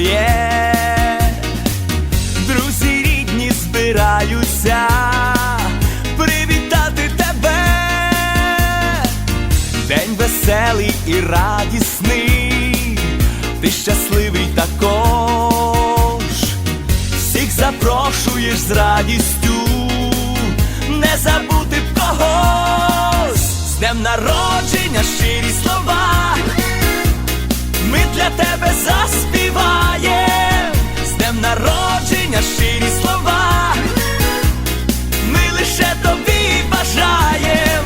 є, друзі рідні збираються привітати тебе, день веселий і радісний, ти щасливий також, всіх запрошуєш з радістю, не забути б когось, з днем народження щирі слова ми для тебе заспіваєм з днем народження щирі слова, ми лише тобі бажаєм.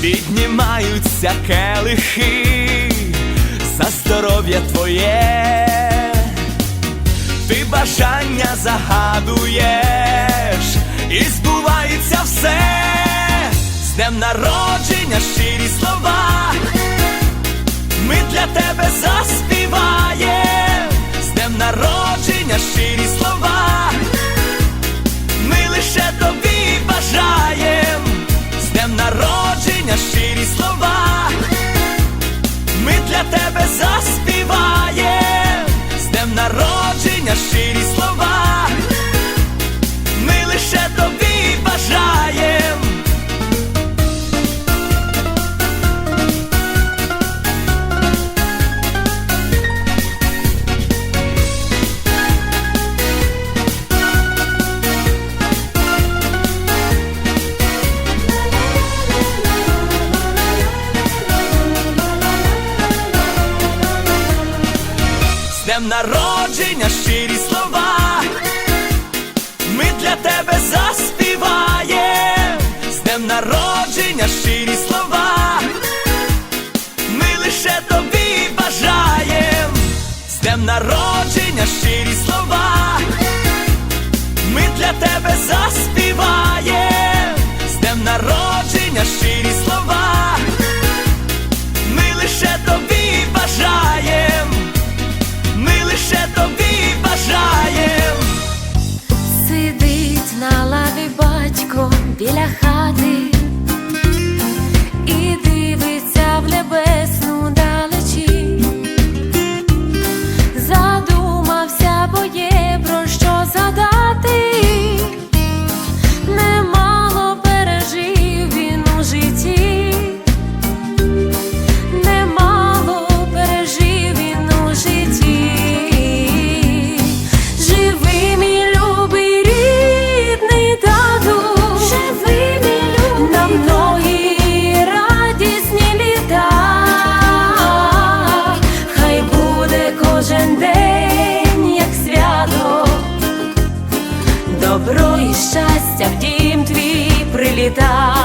Піднімаються келихи своє, ти бажання загадуєш, і збувається все, з днем народження щирі слова, ми для тебе заспіваємо. щирі слова. cheira e літа.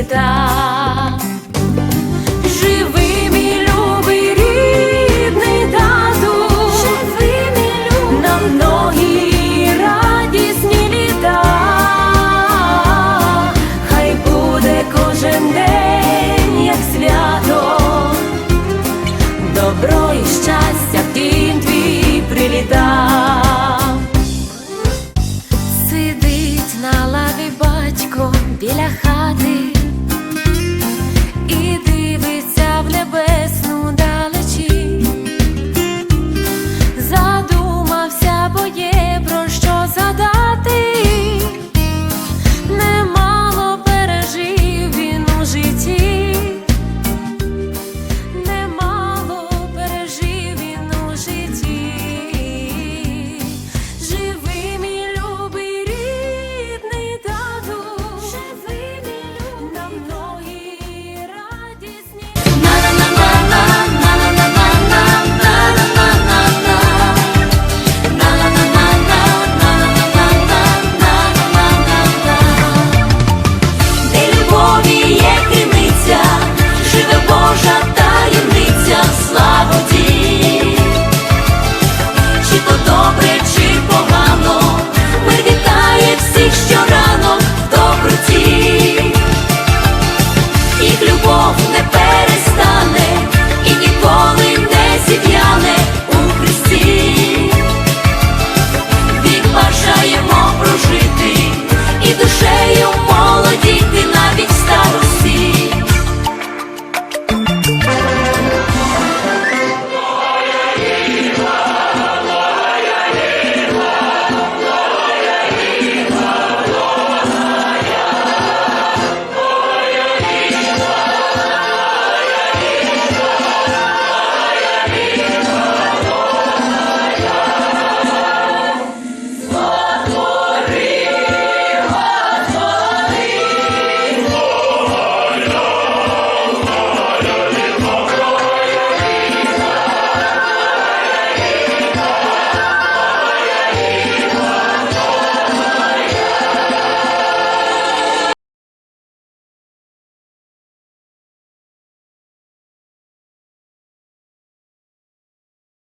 Літа.